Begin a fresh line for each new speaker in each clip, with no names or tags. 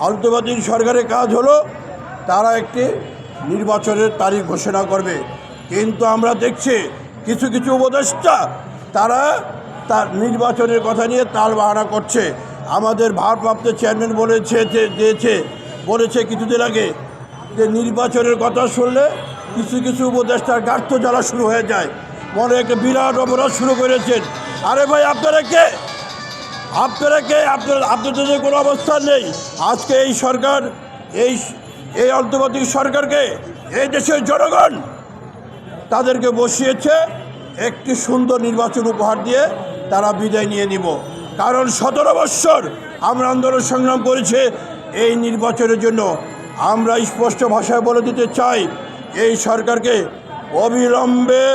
আন্তর্জাতিক সরকারের কাজ হলো তারা একটি নির্বাচনের তারিখ ঘোষণা করবে। কিন্তু আমরা দেখছি কিছু কিছু উপদেষ্টা তারা তার নির্বাচনের কথা নিয়ে তাল বাহানা করছে। আমাদের ভারপ্রাপ্ত চেয়ারম্যান বলেছে দিয়েছে, বলেছে কিছুদিন আগে যে নির্বাচনের কথা শুনলে কিছু কিছু উপদেষ্টার গার্থ জ্বালা শুরু হয়ে যায়। মনে একটা বিরাট অপরাধ শুরু করেছেন। আরে ভাই, আপনারা কে? আপনারা কে আপনার আপনাদের কোনো অবস্থান নেই। আজকে এই সরকার, এই এই অন্তর্বর্তী সরকারকে এই দেশের জনগণ তাদেরকে বসিয়েছে একটি সুন্দর নির্বাচন উপহার দিয়ে তারা বিদায় নিয়ে নিব। কারণ সতেরো বৎসর আমরা আন্দোলন সংগ্রাম করেছে এই নির্বাচনের জন্য। আমরা স্পষ্ট ভাষায় বলে দিতে চাই, এই সরকারকে অবিলম্বে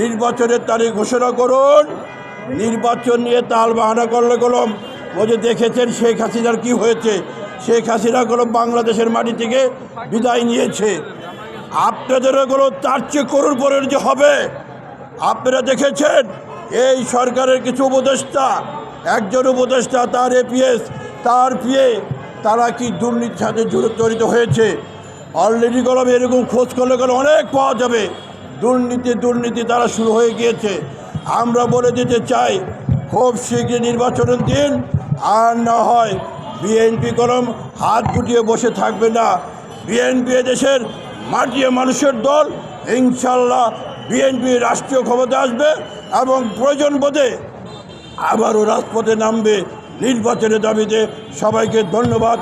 নির্বাচনের তারিখ ঘোষণা করুন। নির্বাচন নিয়ে তাল বাহানা করলে কলম ও যে দেখেছেন শেখ হাসিনার কি হয়েছে? শেখ হাসিনা কলম বাংলাদেশের মাটি থেকে বিদায় নিয়েছে। আপনাদেরও গুলো তার চেয়ে করুণ পরের যে হবে? আপনারা দেখেছেন? এই সরকারের কিছু উপদেষ্টা, একজন উপদেষ্টা তার এপিএস তার পিএ তারা কি দুর্নীতির সাথে জড়ি- জড়িত হয়েছে? অলরেডি কলম এরকম খোঁজ করলে অনেক পাওয়া যাবে। দুর্নীতি দুর্নীতি তারা শুরু হয়ে গিয়েছে। আমরা বলে দিতে চাই, খুব শীঘ্রই নির্বাচনের দিন। আর না হয় বিএনপি কলম হাত গুটিয়ে বসে থাকবে না। বিএনপি দেশের মাটিয়ে মানুষের দল, ইনশাল্লাহ বিএনপি রাষ্ট্রীয় ক্ষমতা আসবে এবং প্রয়োজন বোধে আবারও রাজপথে নামবে নির্বাচনের দাবিতে। সবাইকে ধন্যবাদ।